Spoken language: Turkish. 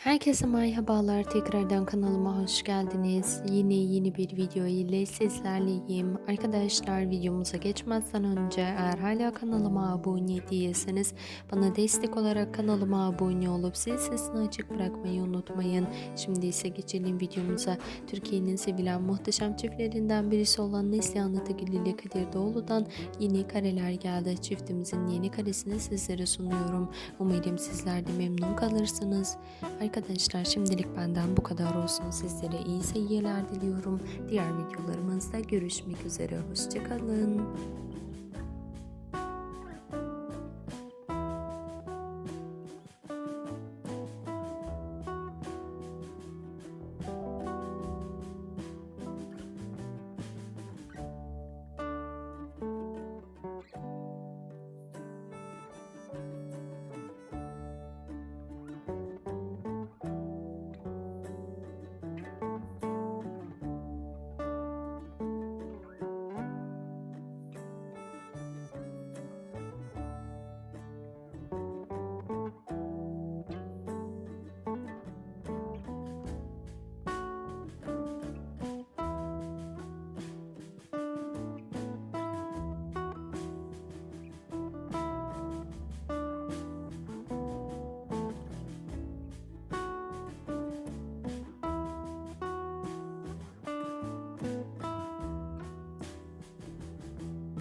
Herkese merhabalar. Tekrardan kanalıma hoş geldiniz. Yine yeni bir video ile sizlerleyim. Arkadaşlar videomuza geçmezden önce eğer hala kanalıma abone değilseniz bana destek olarak kanalıma abone olup zil sesini açık bırakmayı unutmayın. Şimdi ise geçelim videomuza. Türkiye'nin sevilen muhteşem çiftlerinden birisi olan Neslihan Atagül ile Kadir Doğulu'dan yeni kareler geldi. Çiftimizin yeni karesini sizlere sunuyorum. Umarım sizler de memnun kalırsınız. Arkadaşlar şimdilik benden bu kadar olsun. Sizlere iyi seyirler diliyorum. Diğer videolarımızda görüşmek üzere. Hoşçakalın.